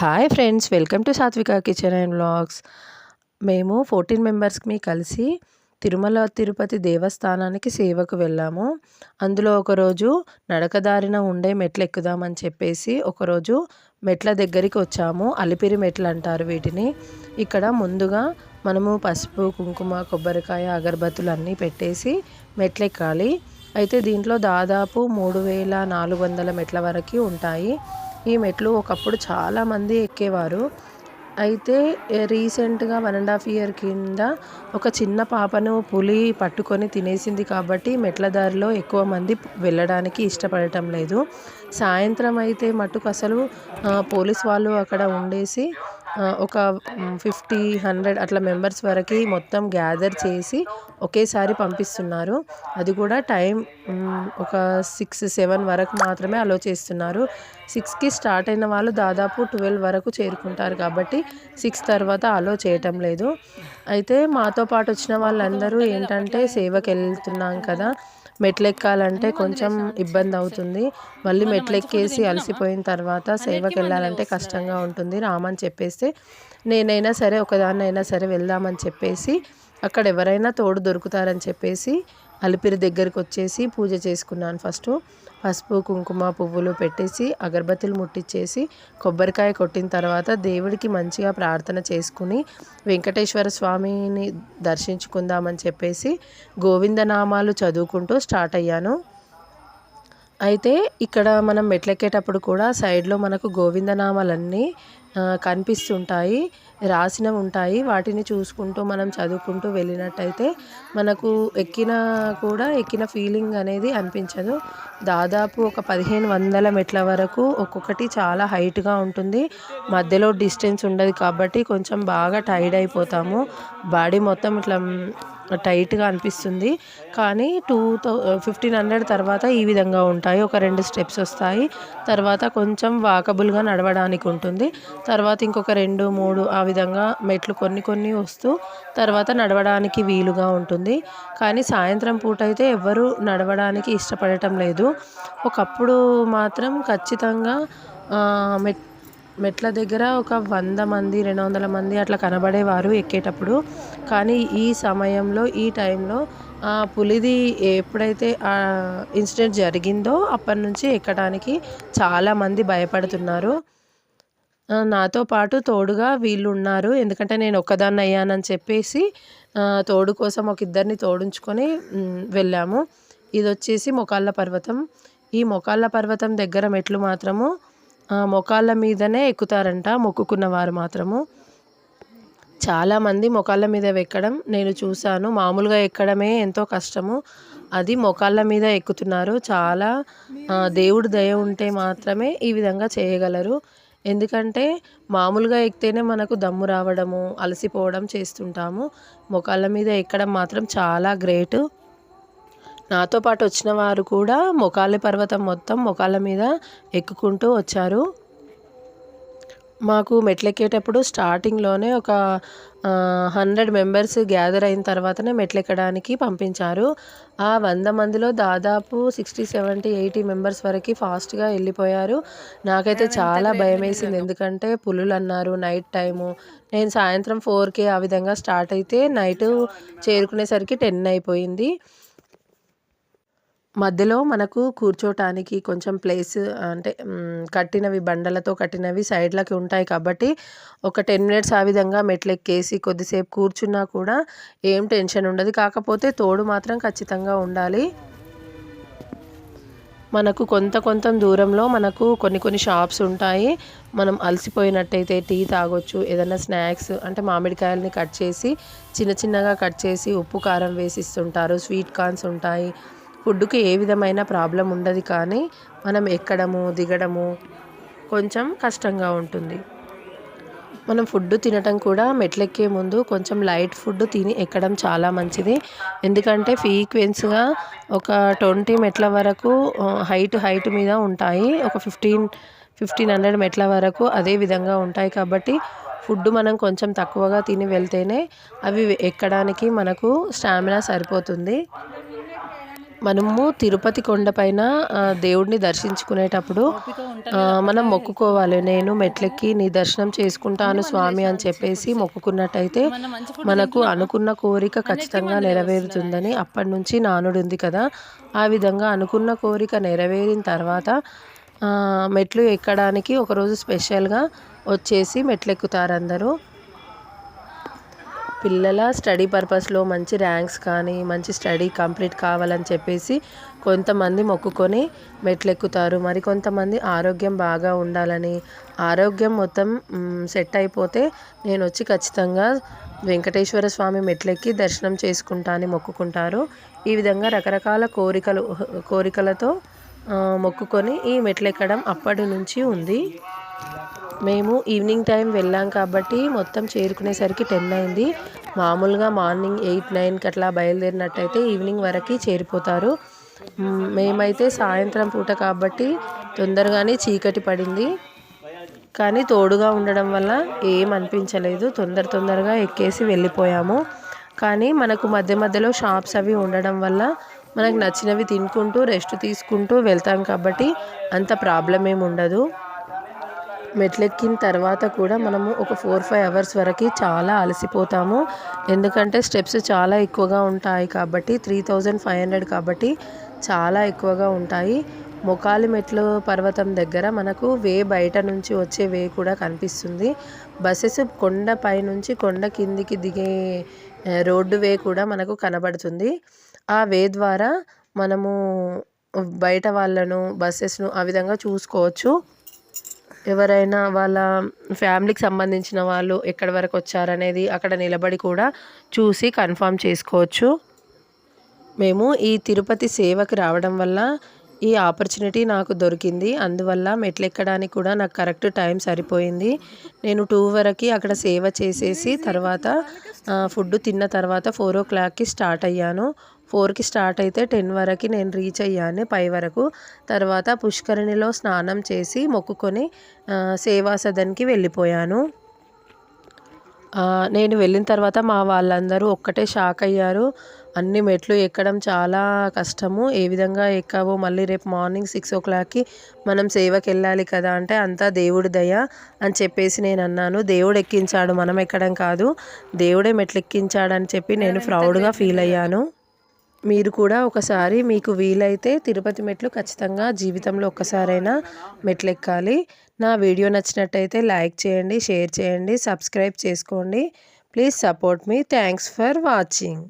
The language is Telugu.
Hi friends welcome to Sathvika kitchen and vlogs మేము ఫోర్టీన్ మెంబర్స్కి కలిసి తిరుమల తిరుపతి దేవస్థానానికి సేవకు వెళ్ళాము. అందులో ఒకరోజు నడకదారిన ఉండే మెట్లు ఎక్కుదామని చెప్పేసి ఒకరోజు మెట్ల దగ్గరికి వచ్చాము. అలిపిరి మెట్లు అంటారు వీటిని. ఇక్కడ ముందుగా మనము పసుపు కుంకుమ కొబ్బరికాయ అగరబత్తులు అన్నీ పెట్టేసి మెట్లెక్కాలి. అయితే దీంట్లో దాదాపు మూడు వేల నాలుగు వందల మెట్ల వరకు ఉంటాయి. ఈ మెట్లు ఒకప్పుడు చాలామంది ఎక్కేవారు. అయితే రీసెంట్గా వన్ అండ్ హాఫ్ ఇయర్ కింద ఒక చిన్న పాపను పులి పట్టుకొని తినేసింది కాబట్టి మెట్ల దారిలో ఎక్కువ మంది వెళ్ళడానికి ఇష్టపడటం లేదు. సాయంత్రం అయితే మటుకు అసలు పోలీస్ వాళ్ళు అక్కడ ఉండేసి ఒక ఫిఫ్టీ హండ్రెడ్ అట్లా మెంబర్స్ వరకు మొత్తం గ్యాదర్ చేసి ఒకేసారి పంపిస్తున్నారు. అది కూడా టైం ఒక సిక్స్ సెవెన్ వరకు మాత్రమే అలో చేస్తున్నారు. సిక్స్కి స్టార్ట్ అయిన వాళ్ళు దాదాపు ట్వెల్వ్ వరకు చేరుకుంటారు కాబట్టి సిక్స్ తర్వాత అలో చేయటం లేదు. అయితే మాతో పాటు వచ్చిన వాళ్ళందరూ ఏంటంటే సేవకి వెళ్తున్నాం కదా మెట్లెక్కాలంటే కొంచెం ఇబ్బంది అవుతుంది మళ్ళీ మెట్లెక్కేసి అలసిపోయిన తర్వాత సేవకి వెళ్ళాలంటే కష్టంగా ఉంటుంది. రామని చెప్పేస్తే నేనైనా సరే ఒకదాన్నైనా సరే వెళ్దామని చెప్పేసి అక్కడ ఎవరైనా తోడు దొరుకుతారని చెప్పేసి అలిపిరి దగ్గరికి వచ్చేసి పూజ చేసుకున్నాను ఫస్ట్. పసుపు కుంకుమ పువ్వులు పెట్టేసి అగరబత్తులు ముట్టించేసి కొబ్బరికాయ కొట్టిన తర్వాత దేవుడికి మంచిగా ప్రార్థన చేసుకుని వెంకటేశ్వర స్వామిని దర్శించుకుందామని చెప్పేసి గోవిందనామాలు చదువుకుంటూ స్టార్ట్ అయ్యాను. అయితే ఇక్కడ మనం మెట్లెక్కేటప్పుడు కూడా సైడ్లో మనకు గోవిందనామాలన్నీ కనిపిస్తుంటాయి రాసినవి ఉంటాయి. వాటిని చూసుకుంటూ మనం చదువుకుంటూ వెళ్ళినట్టయితే మనకు ఎక్కిన కూడా ఎక్కిన ఫీలింగ్ అనేది అనిపించదు. దాదాపు ఒక పదిహేను వందల మెట్ల వరకు ఒక్కొక్కటి చాలా హైట్గా ఉంటుంది. మధ్యలో డిస్టెన్స్ ఉండదు కాబట్టి కొంచెం బాగా టైర్డ్ అయిపోతాము. బాడీ మొత్తం ఇట్లా టైట్గా అనిపిస్తుంది. కానీ టూ థౌ ఫిఫ్టీన్ హండ్రెడ్ తర్వాత ఈ విధంగా ఉంటాయి. ఒక రెండు స్టెప్స్ వస్తాయి. తర్వాత కొంచెం వాకబుల్గా నడవడానికి ఉంటుంది. తర్వాత ఇంకొక రెండు మూడు ఆ విధంగా మెట్లు కొన్ని కొన్ని వస్తూ తర్వాత నడవడానికి వీలుగా ఉంటుంది. కానీ సాయంత్రం పూట అయితే ఎవరు నడవడానికి ఇష్టపడటం లేదు. ఒకప్పుడు మాత్రం ఖచ్చితంగా మెట్ మెట్ల దగ్గర ఒక వంద మంది రెండు వందల మంది అట్లా కనబడేవారు ఎక్కేటప్పుడు. కానీ ఈ సమయంలో ఈ టైంలో పులిది ఎప్పుడైతే ఇన్సిడెంట్ జరిగిందో అప్పటి నుంచి ఎక్కడానికి చాలామంది భయపడుతున్నారు. నాతో పాటు తోడుగా వీళ్ళు ఉన్నారు ఎందుకంటే నేను ఒక్కదాన్ని అయ్యానని చెప్పేసి తోడు కోసం ఒక ఇద్దరిని తోడుంచుకొని వెళ్ళాము. ఇది వచ్చేసి మొకాళ్ళ పర్వతం. ఈ మొకాళ్ళ పర్వతం దగ్గర మెట్లు మాత్రము మొకాళ్ళ మీదనే ఎక్కుతారంట మొక్కుకున్న వారు మాత్రము. చాలామంది మొకాళ్ళ మీద ఎక్కడం నేను చూశాను. మామూలుగా ఎక్కడమే ఎంతో కష్టము. అది మొకాళ్ళ మీద ఎక్కుతున్నారు. చాలా దేవుడు దయ ఉంటే మాత్రమే ఈ విధంగా చేయగలరు. ఎందుకంటే మామూలుగా ఎక్కితేనే మనకు దమ్ము రావడము అలసిపోవడం చేస్తుంటాము. మొకాళ్ళ మీద ఎక్కడం మాత్రం చాలా గ్రేట్. నాతో పాటు వచ్చిన వారు కూడా మొకాలి పర్వతం మొత్తం మొకాళ్ళ మీద ఎక్కుకుంటూ వచ్చారు. మాకు మెట్లెక్కేటప్పుడు స్టార్టింగ్లోనే ఒక హండ్రెడ్ మెంబర్స్ గ్యాదర్ అయిన తర్వాతనే మెట్లెక్కడానికి పంపించారు. ఆ వంద మందిలో దాదాపు సిక్స్టీ సెవెంటీ ఎయిటీ మెంబర్స్ వరకు ఫాస్ట్గా వెళ్ళిపోయారు. నాకైతే చాలా భయం వేసింది. ఎందుకంటే పులులు అన్నారు నైట్ టైము. నేను సాయంత్రం ఫోర్కి ఆ విధంగా స్టార్ట్ అయితే నైట్ చేరుకునేసరికి టెన్ అయిపోయింది. మధ్యలో మనకు కూర్చోటానికి కొంచెం ప్లేస్ అంటే కట్టినవి బండలతో కట్టినవి సైడ్లకి ఉంటాయి కాబట్టి ఒక టెన్ మినిట్స్ ఆ విధంగా మెట్లు ఎక్కేసి కొద్దిసేపు కూర్చున్నా కూడా ఏం టెన్షన్ ఉండదు. కాకపోతే తోడు మాత్రం ఖచ్చితంగా ఉండాలి. మనకు కొంత కొంత దూరంలో మనకు కొన్ని కొన్ని షాప్స్ ఉంటాయి. మనం అలసిపోయినట్టయితే టీ తాగొచ్చు ఏదైనా స్నాక్స్ అంటే మామిడికాయలని కట్ చేసి చిన్న చిన్నగా కట్ చేసి ఉప్పు కారం వేసిస్తుంటారు. స్వీట్ కార్న్స్ ఉంటాయి. ఫుడ్కి ఏ విధమైన ప్రాబ్లం ఉండదు కానీ మనం ఎక్కడము దిగడము కొంచెం కష్టంగా ఉంటుంది. మనం ఫుడ్ తినటం కూడా మెట్లెక్కే ముందు కొంచెం లైట్ ఫుడ్ తిని ఎక్కడం చాలా మంచిది. ఎందుకంటే ఫ్రీక్వెన్స్గా ఒక ట్వంటీ మెట్ల వరకు హైట్ హైట్ మీద ఉంటాయి. ఒక ఫిఫ్టీన్ ఫిఫ్టీన్ హండ్రెడ్ మెట్ల వరకు అదే విధంగా ఉంటాయి కాబట్టి ఫుడ్ మనం కొంచెం తక్కువగా తిని వెళ్తేనే అవి ఎక్కడానికి మనకు స్టామినా సరిపోతుంది. మనము తిరుపతి కొండపైన దేవుడిని దర్శించుకునేటప్పుడు మనం మొక్కుకోవాలి. నేను మెట్లెక్కి నీ దర్శనం చేసుకుంటాను స్వామి అని చెప్పేసి మొక్కుకున్నట్టయితే మనకు అనుకున్న కోరిక ఖచ్చితంగా నెరవేరుతుందని అప్పటి నుంచి నానుడు ఉంది కదా. ఆ విధంగా అనుకున్న కోరిక నెరవేరిన తర్వాత మెట్లు ఎక్కడానికి ఒకరోజు స్పెషల్గా వచ్చేసి మెట్లెక్కుతారు అందరూ. పిల్లల స్టడీ పర్పస్లో మంచి ర్యాంక్స్ కానీ మంచి స్టడీ కంప్లీట్ కావాలని చెప్పేసి కొంతమంది మొక్కుకొని మెట్లెక్కుతారు. మరి కొంతమంది ఆరోగ్యం బాగా ఉండాలని ఆరోగ్యం మొత్తం సెట్ అయిపోతే నేను వచ్చి ఖచ్చితంగా వెంకటేశ్వర స్వామి మెట్లెక్కి దర్శనం చేసుకుంటా అని మొక్కుకుంటారు. ఈ విధంగా రకరకాల కోరికలు కోరికలతో మొక్కుకొని ఈ మెట్లెక్కడం అప్పటి నుంచి ఉంది. మేము ఈవినింగ్ టైం వెళ్ళాం కాబట్టి మొత్తం చేరుకునేసరికి టెన్ అయింది. మామూలుగా మార్నింగ్ ఎయిట్ నైన్కి అట్లా బయలుదేరినట్టయితే ఈవినింగ్ వరకు చేరిపోతారు. మేమైతే సాయంత్రం పూట కాబట్టి తొందరగానే చీకటి పడింది. కానీ తోడుగా ఉండడం వల్ల ఏం అనిపించలేదు. తొందర తొందరగా ఎక్కేసి వెళ్ళిపోయాము. కానీ మనకు మధ్య మధ్యలో షాప్స్ అవి ఉండడం వల్ల మనకు నచ్చినవి తినుకుంటూ రెస్ట్ తీసుకుంటూ వెళ్తాం కాబట్టి అంత ప్రాబ్లం ఏమి ఉండదు. మెట్లెక్కిన తర్వాత కూడా మనము ఒక ఫోర్ ఫైవ్ అవర్స్ వరకు చాలా అలసిపోతాము. ఎందుకంటే స్టెప్స్ చాలా ఎక్కువగా ఉంటాయి కాబట్టి త్రీ థౌజండ్ ఫైవ్ హండ్రెడ్ కాబట్టి చాలా ఎక్కువగా ఉంటాయి. మొకాలి మెట్లు పర్వతం దగ్గర మనకు వే బయట నుంచి వచ్చే వే కూడా కనిపిస్తుంది. బస్సెస్ కొండ పై నుంచి కొండ కిందికి దిగే రోడ్డు వే కూడా మనకు కనబడుతుంది. ఆ వే ద్వారా మనము బయట వాళ్ళను బస్సెస్ను ఆ విధంగా చూసుకోవచ్చు. ఎవరైనా వాళ్ళ ఫ్యామిలీకి సంబంధించిన వాళ్ళు ఎక్కడి వరకు వచ్చారనేది అక్కడ నిలబడి కూడా చూసి కన్ఫామ్ చేసుకోవచ్చు. మేము ఈ తిరుపతి సేవకి రావడం వల్ల ఈ ఆపర్చునిటీ నాకు దొరికింది. అందువల్ల మెట్లు ఎక్కడానికి కూడా నాకు కరెక్ట్ టైం సరిపోయింది. నేను టూ వరకు అక్కడ సేవ చేసేసి తర్వాత ఫుడ్ తిన్న తర్వాత ఫోర్ ఓ క్లాక్కి స్టార్ట్ అయ్యాను. ఫోర్కి స్టార్ట్ అయితే టెన్ వరకు నేను రీచ్ అయ్యాను పై వరకు. తర్వాత పుష్కరిణిలో స్నానం చేసి మొక్కుకొని సేవా సదన్కి వెళ్ళిపోయాను. నేను వెళ్ళిన తర్వాత మా వాళ్ళందరూ ఒక్కటే షాక్ అయ్యారు. అన్ని మెట్లు ఎక్కడం చాలా కష్టము. ఏ విధంగా ఎక్కావో మళ్ళీ రేపు మార్నింగ్ సిక్స్ ఓ క్లాక్కి మనం సేవకి వెళ్ళాలి కదా అంటే అంతా దేవుడి దయ అని చెప్పేసి నేను అన్నాను. దేవుడు ఎక్కించాడు మనం ఎక్కడం కాదు. దేవుడే మెట్లు ఎక్కించాడని చెప్పి నేను ప్రౌడ్గా ఫీల్ అయ్యాను. మీరు కూడా ఒకసారి మీకు వీలైతే తిరుపతి మెట్లు ఖచ్చితంగా జీవితంలో ఒక్కసారైనా మెట్లు ఎక్కాలి నా వీడియో నచ్చినట్టయితే లైక్ చేయండి షేర్ చేయండి సబ్స్క్రైబ్ చేసుకోండి. Please support me. Thanks for watching.